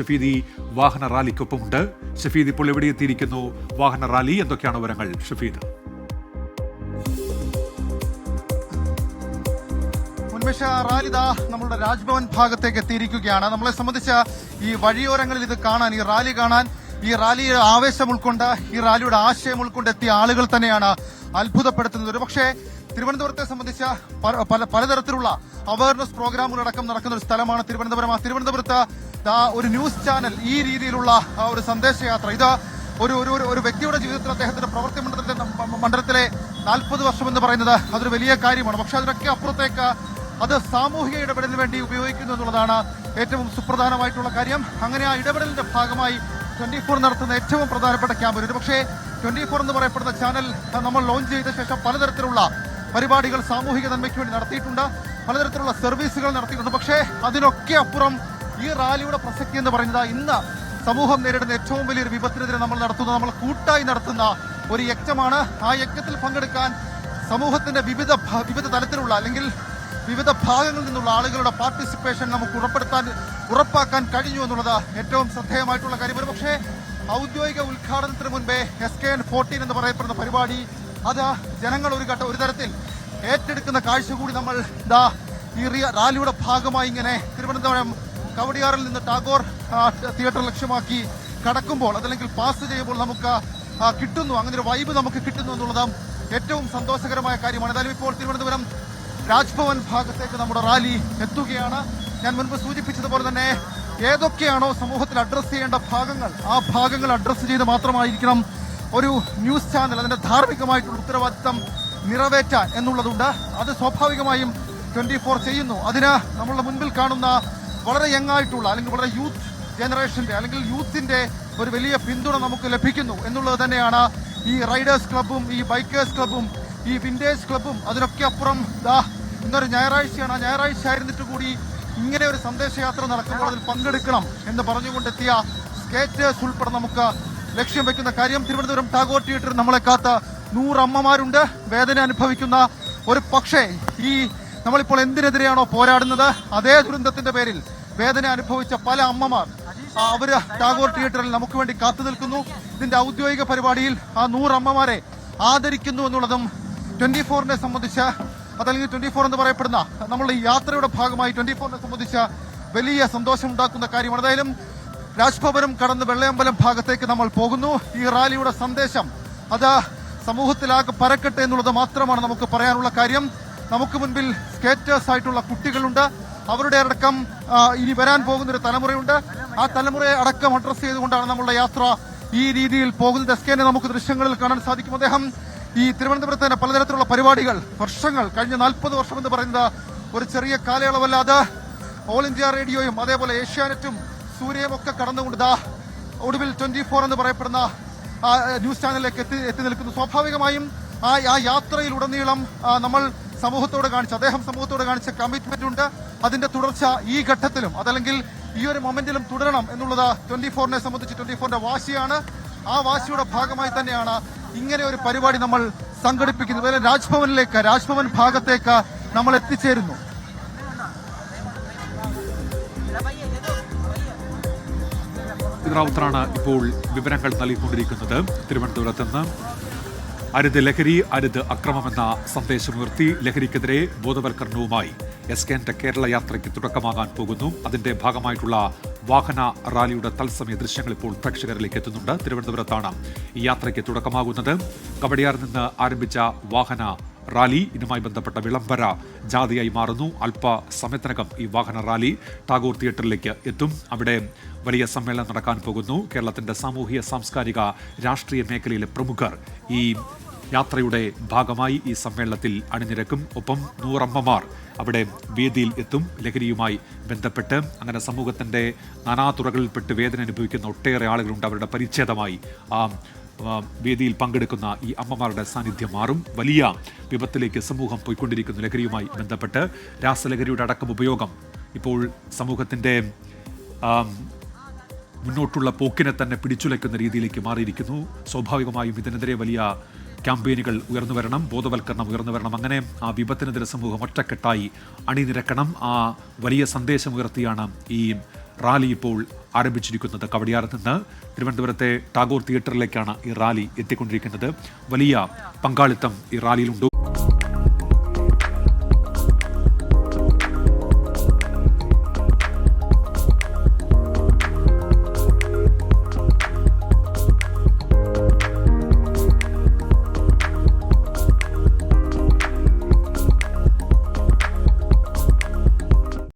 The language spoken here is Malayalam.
ഷഫീദി വാഹന റാലിക്കൊപ്പമുണ്ട്. ഷഫീദ് ഇപ്പോൾ എവിടെ എത്തിയിരിക്കുന്നു? വാഹന റാലി എന്തൊക്കെയാണ് വിവരങ്ങൾ ഷഫീദ് നമ്മളുടെ രാജ്ഭവൻ ഭാഗത്തേക്ക് എത്തിയിരിക്കുകയാണ്. നമ്മളെ സംബന്ധിച്ച ഈ വഴിയോരങ്ങളിൽ ഇത് കാണാൻ ഈ റാലി കാണാൻ ഈ റാലി ആവേശം ഉൾക്കൊണ്ട് ഈ റാലിയുടെ ആശയം ഉൾക്കൊണ്ട് എത്തിയ ആളുകൾ തന്നെയാണ് അത്ഭുതപ്പെടുത്തുന്നത്. ഒരു പക്ഷേ തിരുവനന്തപുരത്തെ സംബന്ധിച്ച പല- പല പലതരത്തിലുള്ള അവയർനെസ് പ്രോഗ്രാമുകളടക്കം നടക്കുന്ന ഒരു സ്ഥലമാണ് തിരുവനന്തപുരം. ആ തിരുവനന്തപുരത്ത് ഒരു ന്യൂസ് ചാനൽ ഈ രീതിയിലുള്ള ഒരു സന്ദേശയാത്ര. ഇത് ഒരു ഒരു ഒരു- വ്യക്തിയുടെ ജീവിതത്തിൽ അദ്ദേഹത്തിന്റെ പ്രവൃത്തി മണ്ഡലത്തിലെ മ- മണ്ഡലത്തിലെ നാൽപ്പത് വർഷം എന്ന് പറയുന്നത് അതൊരു വലിയ കാര്യമാണ്. പക്ഷെ അതിനൊക്കെ അപ്പുറത്തേക്ക് അത് സാമൂഹിക ഇടപെടലിന് വേണ്ടി ഉപയോഗിക്കുന്നു എന്നുള്ളതാണ് ഏറ്റവും സുപ്രധാനമായിട്ടുള്ള കാര്യം. അങ്ങനെ ആ ഇടപെടലിന്റെ ഭാഗമായി ട്വന്റി ഫോർ നടത്തുന്ന ഏറ്റവും പ്രധാനപ്പെട്ട ക്യാമ്പ് ഒരു പക്ഷേ ട്വന്റി ഫോർ എന്ന് പറയപ്പെടുന്ന ചാനൽ നമ്മൾ ലോഞ്ച് ചെയ്ത ശേഷം പലതരത്തിലുള്ള പരിപാടികൾ സാമൂഹിക നന്മയ്ക്ക് വേണ്ടി നടത്തിയിട്ടുണ്ട്. പലതരത്തിലുള്ള സർവീസുകൾ നടത്തിയിട്ടുണ്ട്. പക്ഷേ അതിനൊക്കെ അപ്പുറം ഈ റാലിയുടെ പ്രസക്തി എന്ന് പറയുന്നത് ഇന്ന് സമൂഹം നേരിടുന്ന ഏറ്റവും വലിയൊരു വിപത്തിനെതിരെ നമ്മൾ നടത്തുന്ന നമ്മൾ കൂട്ടായി നടത്തുന്ന ഒരു യജ്ഞമാണ്. ആ യജ്ഞത്തിൽ പങ്കെടുക്കാൻ സമൂഹത്തിന്റെ വിവിധ വിവിധ തലത്തിലുള്ള അല്ലെങ്കിൽ വിവിധ ഭാഗങ്ങളിൽ നിന്നുള്ള ആളുകളുടെ പാർട്ടിസിപ്പേഷൻ നമുക്ക് ഉറപ്പെടുത്താൻ ഉറപ്പാക്കാൻ കഴിഞ്ഞു എന്നുള്ളത് ഏറ്റവും ശ്രദ്ധേയമായിട്ടുള്ള കാര്യം പക്ഷേ ഔദ്യോഗിക ഉദ്ഘാടനത്തിന് മുൻപേ എസ് കെ എൻ ഫോർട്ടീൻ എന്ന് പറയപ്പെടുന്ന പരിപാടി അത് ജനങ്ങൾ ഒരു ഘട്ടം ഒരു തരത്തിൽ ഏറ്റെടുക്കുന്ന കാഴ്ച കൂടി നമ്മൾ ദാ ഈ റാലിയുടെ ഭാഗമായി ഇങ്ങനെ തിരുവനന്തപുരം കവടിയാറിൽ നിന്ന് ടാഗോർ തിയേറ്റർ ലക്ഷ്യമാക്കി കടക്കുമ്പോൾ അതല്ലെങ്കിൽ പാസ് ചെയ്യുമ്പോൾ നമുക്ക് കിട്ടുന്നു. അങ്ങനെ ഒരു വൈബ് നമുക്ക് കിട്ടുന്നു എന്നുള്ളത് ഏറ്റവും സന്തോഷകരമായ കാര്യമാണ്. എന്തായാലും ഇപ്പോൾ തിരുവനന്തപുരം രാജ്ഭവൻ ഭാഗത്തേക്ക് നമ്മുടെ റാലി എത്തുകയാണ്. ഞാൻ മുൻപ് സൂചിപ്പിച്ചതുപോലെ തന്നെ ഏതൊക്കെയാണോ സമൂഹത്തിൽ അഡ്രസ്സ് ചെയ്യേണ്ട ഭാഗങ്ങൾ ആ ഭാഗങ്ങൾ അഡ്രസ്സ് ചെയ്ത് മാത്രമായിരിക്കണം ഒരു ന്യൂസ് ചാനൽ അതിന്റെ ധാർമ്മികമായിട്ടുള്ള ഉത്തരവാദിത്തം നിറവേറ്റാൻ എന്നുള്ളതുണ്ട്. അത് സ്വാഭാവികമായും ട്വന്റി ഫോർ ചെയ്യുന്നു. അതിന് നമ്മളുടെ മുൻപിൽ കാണുന്ന വളരെ യങ് ആയിട്ടുള്ള അല്ലെങ്കിൽ വളരെ യൂത്ത് ജനറേഷന്റെ അല്ലെങ്കിൽ യൂത്തിന്റെ ഒരു വലിയ പിന്തുണ നമുക്ക് ലഭിക്കുന്നു എന്നുള്ളത് തന്നെയാണ് ഈ റൈഡേഴ്സ് ക്ലബും ഈ ബൈക്കേഴ്സ് ക്ലബും ഈ വിൻഡേഴ്സ് ക്ലബും അതിനൊക്കെ അപ്പുറം ദാ ഇന്നൊരു ഞായറാഴ്ചയാണ്. ആ ഞായറാഴ്ച ആയിരുന്നിട്ട് കൂടി ഇങ്ങനെ ഒരു സന്ദേശയാത്ര നടക്കുമ്പോൾ അതിൽ പങ്കെടുക്കണം എന്ന് പറഞ്ഞുകൊണ്ടെത്തിയ സ്കേറ്റേഴ്സ് ഉൾപ്പെടെ നമുക്ക് ലക്ഷ്യം വെക്കുന്ന കാര്യം തിരുവനന്തപുരം ടാഗോർ തിയേറ്ററിൽ നമ്മളെ കാത്ത നൂറമ്മമാരുണ്ട്. വേദന അനുഭവിക്കുന്ന ഒരു പക്ഷേ ഈ നമ്മളിപ്പോൾ എന്തിനെതിരെയാണോ പോരാടുന്നത്? അതേ ദുരന്തത്തിന്റെ പേരിൽ വേദന അനുഭവിച്ച പല അമ്മമാർ. അവർ ടാഗോർ തിയേറ്ററിൽ നമുക്ക് വേണ്ടി കാത്തു നിൽക്കുന്നു. ഇതിന്റെ ഔദ്യോഗിക പരിപാടിയിൽ ആ നൂറമ്മമാരെ ആദരിക്കുന്നു എന്നുള്ളതും ട്വന്റി ഫോറിനെ സംബന്ധിച്ച് അതല്ലെങ്കിൽ ട്വന്റി ഫോർ എന്ന് പറയപ്പെടുന്ന നമ്മളുടെ ഈ യാത്രയുടെ ഭാഗമായി ട്വന്റി ഫോറിനെ സംബന്ധിച്ച് വലിയ സന്തോഷം ഉണ്ടാക്കുന്ന കാര്യമാണ്. ഏതായാലും രാജ്ഭവനും കടന്ന് വെള്ളയമ്പലം ഭാഗത്തേക്ക് നമ്മൾ പോകുന്നു. ഈ റാലിയുടെ സന്ദേശം അത് സമൂഹത്തിലാകെ പരക്കട്ടെ എന്നുള്ളത് മാത്രമാണ് നമുക്ക് പറയാനുള്ള കാര്യം. നമുക്ക് മുൻപിൽ സ്കേറ്റേഴ്സ് ആയിട്ടുള്ള കുട്ടികളുണ്ട്. അവരുടെ അടക്കം ഇനി വരാൻ പോകുന്ന ഒരു തലമുറയുണ്ട്. ആ തലമുറയെ അടക്കം അഡ്രസ് ചെയ്തുകൊണ്ടാണ് നമ്മളുടെ യാത്ര ഈ രീതിയിൽ പോകുന്നത്. എസ് കെനെ നമുക്ക് ദൃശ്യങ്ങളിൽ കാണാൻ സാധിക്കും. അദ്ദേഹം ഈ തിരുവനന്തപുരത്ത് തന്നെ പലതരത്തിലുള്ള പരിപാടികൾ വർഷങ്ങൾ കഴിഞ്ഞ നാൽപ്പത് വർഷം എന്ന് പറയുന്നത് ഒരു ചെറിയ കാലയളവല്ലാതെ ഓൾ ഇന്ത്യ റേഡിയോയും അതേപോലെ ഏഷ്യാനെറ്റും സൂര്യയും ഒക്കെ കടന്നുകൊണ്ട് ദാ ഒടുവിൽ ട്വന്റി ഫോർ എന്ന് പറയപ്പെടുന്ന ന്യൂസ് ചാനലിലേക്ക് എത്തി എത്തി നിൽക്കുന്നു. സ്വാഭാവികമായും ആ യാത്രയിലുടനീളം നമ്മൾ സമൂഹത്തോട് കാണിച്ച അദ്ദേഹം സമൂഹത്തോട് കാണിച്ച കമ്മിറ്റ്മെന്റ് ഉണ്ട്. അതിന്റെ തുടർച്ച ഈ ഘട്ടത്തിലും അതല്ലെങ്കിൽ ഈ ഒരു മൊമെന്റിലും തുടരണം എന്നുള്ളത് ട്വന്റി ഫോറിനെ സംബന്ധിച്ച് ട്വന്റി ഫോറിന്റെ വാശിയാണ്. ആ വാശിയുടെ ഭാഗമായി തന്നെയാണ് ഇങ്ങനെ ഒരു പരിപാടി നമ്മൾ സംഘടിപ്പിക്കുന്നത്. അതുപോലെ രാജ്ഭവനിലേക്ക് രാജ്ഭവൻ ഭാഗത്തേക്ക് നമ്മൾ എത്തിച്ചേരുന്നു. ാണ് ഇപ്പോൾ വിവരങ്ങൾ നൽകിക്കൊണ്ടിരിക്കുന്നത്. തിരുവനന്തപുരത്ത് നിന്ന് അരുത് ലഹരി അരുത് അക്രമമെന്ന സന്ദേശമുയർത്തി ലഹരിക്കെതിരെ ബോധവൽക്കരണവുമായി എസ് കെ എന്റെ കേരള യാത്രയ്ക്ക് തുടക്കമാകാൻ പോകുന്നു. അതിന്റെ ഭാഗമായിട്ടുള്ള വാഹന റാലിയുടെ തത്സമയ ദൃശ്യങ്ങൾ ഇപ്പോൾ പ്രേക്ഷകരിലേക്ക് എത്തുന്നുണ്ട്. തിരുവനന്തപുരത്താണ് ഈ യാത്രയ്ക്ക് തുടക്കമാകുന്നത്. കവടിയാറിൽ നിന്ന് ആരംഭിച്ച വാഹന റാലി. ഇതുമായി ബന്ധപ്പെട്ട വിളംബര ജാഥയായി മാറുന്നു. അല്പ സമയത്തിനകം ഈ വാഹന റാലി ടാഗോർ തിയേറ്ററിലേക്ക് എത്തും. അവിടെ വലിയ സമ്മേളനം നടക്കാൻ പോകുന്നു. കേരളത്തിന്റെ സാമൂഹിക സാംസ്കാരിക രാഷ്ട്രീയ മേഖലയിലെ പ്രമുഖർ ഈ യാത്രയുടെ ഭാഗമായി ഈ സമ്മേളനത്തിൽ അണിനിരക്കും. ഒപ്പം നൂറമ്മമാർ അവിടെ വേദിയിൽ എത്തും. ലഹരിയുമായി ബന്ധപ്പെട്ട് അങ്ങനെ സമൂഹത്തിന്റെ നാനാതുറകളിൽപ്പെട്ട് വേദന അനുഭവിക്കുന്ന ഒട്ടേറെ ആളുകളുണ്ട്. അവരുടെ പരിച്ഛേദമായി ആ, വേദിയിൽ പങ്കെടുക്കുന്ന ഈ അമ്മമാരുടെ സാന്നിധ്യം മാറും. വലിയ വിപത്തിലേക്ക് സമൂഹം പോയിക്കൊണ്ടിരിക്കുന്ന ലഹരിയുമായി ബന്ധപ്പെട്ട് രാസലഹരിയുടെ അടക്കം ഉപയോഗം ഇപ്പോൾ സമൂഹത്തിന്റെ മുന്നോട്ടുള്ള പോക്കിനെ തന്നെ പിടിച്ചുലയ്ക്കുന്ന രീതിയിലേക്ക് മാറിയിരിക്കുന്നു. സ്വാഭാവികമായും ഇതിനെതിരെ വലിയ ക്യാമ്പയിനുകൾ ഉയർന്നു വരണം ബോധവൽക്കരണം ഉയർന്നു വരണം. അങ്ങനെ ആ വിപത്തിനെതിരെ സമൂഹം ഒറ്റക്കെട്ടായി അണിനിരക്കണം. ആ വലിയ സന്ദേശം ഉയർത്തിയാണ് ഈ റാലി ഇപ്പോൾ ആരംഭിച്ചിരിക്കുന്നത്. കവടിയാറിൽ നിന്ന് തിരുവനന്തപുരത്തെ ടാഗോർ തിയേറ്ററിലേക്കാണ് ഈ റാലി എത്തിക്കൊണ്ടിരിക്കുന്നത്. വലിയ പങ്കാളിത്തം ഈ റാലിയിലുണ്ട്.